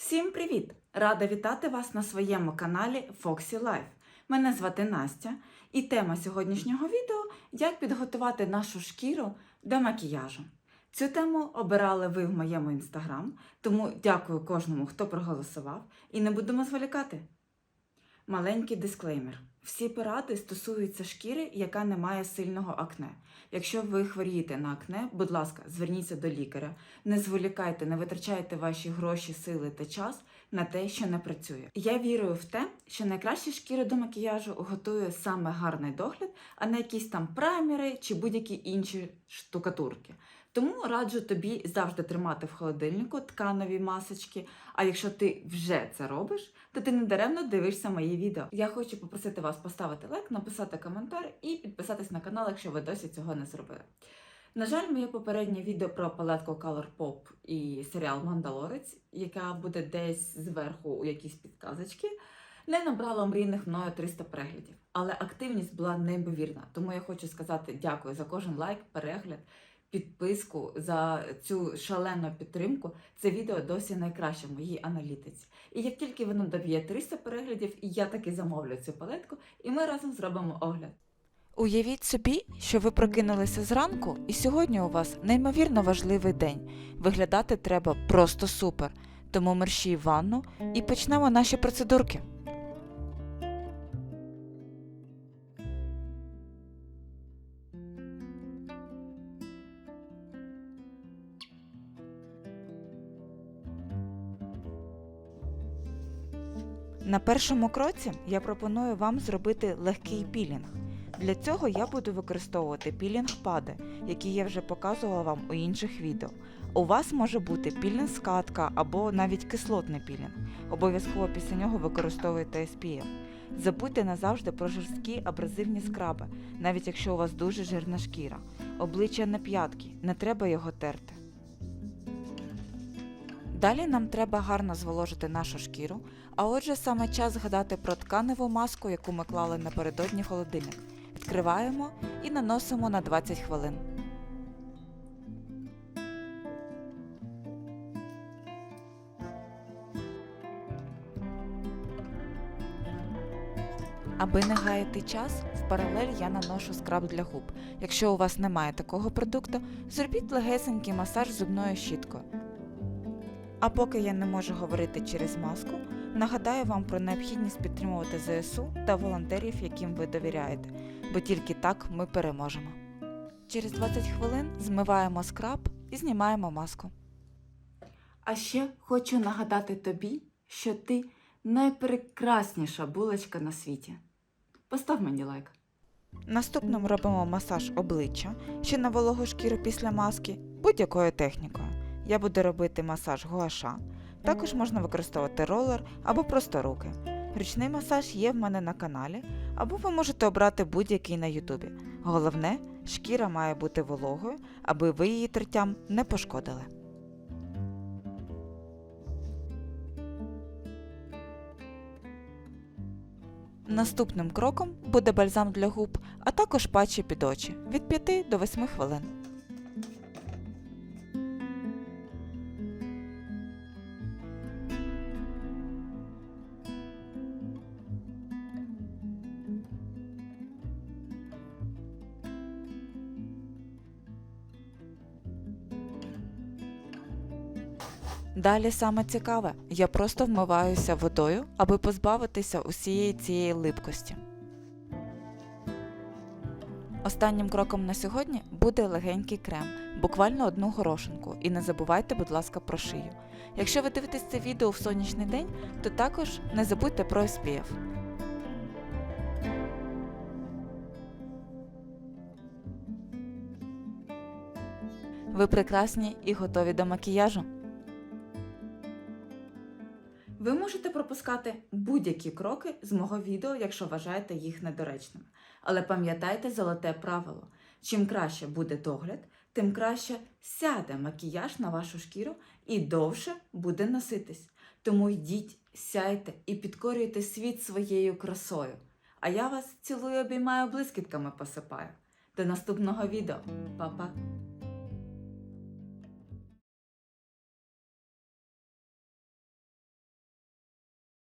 Всім привіт! Рада вітати вас на своєму каналі Foxy Life. Мене звати Настя, і тема сьогоднішнього відео як підготувати нашу шкіру до макіяжу. Цю тему обирали ви в моєму інстаграм, тому дякую кожному, хто проголосував, і не будемо зволікати. Маленький дисклеймер. Всі поради стосуються шкіри, яка не має сильного акне. Якщо ви хворієте на акне, будь ласка, зверніться до лікаря. Не зволікайте, не витрачайте ваші гроші, сили та час на те, що не працює. Я вірую в те, що найкращі шкіри до макіяжу готує саме гарний догляд, а не якісь там праймери чи будь-які інші штукатурки. Тому раджу тобі завжди тримати в холодильнику тканові масочки. А якщо ти вже це робиш, то ти не даремно дивишся мої відео. Я хочу попросити вас поставити лайк, написати коментар і підписатись на канал, якщо ви досі цього не зробили. На жаль, моє попереднє відео про палетку Color Pop і серіал Мандалорець, яка буде десь зверху у якісь підказочки, не набрало мрійних мною 300 переглядів. Але активність була неймовірна. Тому я хочу сказати дякую за кожен лайк, перегляд, підписку, за цю шалену підтримку. Це відео досі найкраще в моїй аналітиці. І як тільки воно доб'є 300 переглядів, я таки замовлю цю палетку, і ми разом зробимо огляд. Уявіть собі, що ви прокинулися зранку, і сьогодні у вас неймовірно важливий день. Виглядати треба просто супер. Тому мерщій ванну і почнемо наші процедурки. На першому кроці я пропоную вам зробити легкий пілінг. Для цього я буду використовувати пілінг-пади, які я вже показувала вам у інших відео. У вас може бути пілінг-скатка або навіть кислотний пілінг. Обов'язково після нього використовуйте SPF. Забудьте назавжди про жорсткі абразивні скраби, навіть якщо у вас дуже жирна шкіра. Обличчя на п'ятки, не треба його терти. Далі нам треба гарно зволожити нашу шкіру, а отже саме час згадати про тканеву маску, яку ми клали напередодні в холодильник. Відкриваємо і наносимо на 20 хвилин. Аби не гаяти час, в паралель я наношу скраб для губ. Якщо у вас немає такого продукту, зробіть легесенький масаж зубною щіткою. А поки я не можу говорити через маску, нагадаю вам про необхідність підтримувати ЗСУ та волонтерів, яким ви довіряєте, бо тільки так ми переможемо. Через 20 хвилин змиваємо скраб і знімаємо маску. А ще хочу нагадати тобі, що ти найпрекрасніша булочка на світі. Постав мені лайк. Наступним робимо масаж обличчя, ще на вологу шкіру після маски, будь-якою технікою. Я буду робити масаж гуаша. Також можна використовувати ролер або просто руки. Ручний масаж є в мене на каналі, або ви можете обрати будь-який на ютубі. Головне, шкіра має бути вологою, аби ви її тертям не пошкодили. Наступним кроком буде бальзам для губ, а також патчі під очі від 5 до 8 хвилин. Далі саме цікаве, я просто вмиваюся водою, аби позбавитися усієї цієї липкості. Останнім кроком на сьогодні буде легенький крем, буквально одну горошинку. І не забувайте, будь ласка, про шию. Якщо ви дивитесь це відео в сонячний день, то також не забудьте про SPF. Ви прекрасні і готові до макіяжу. Можете пропускати будь-які кроки з мого відео, якщо вважаєте їх недоречними. Але пам'ятайте золоте правило: чим краще буде догляд, тим краще сяде макіяж на вашу шкіру і довше буде носитись. Тому йдіть, сяйте і підкорюйте світ своєю красою. А я вас цілую, обіймаю, блискітками посипаю. До наступного відео. Па-па!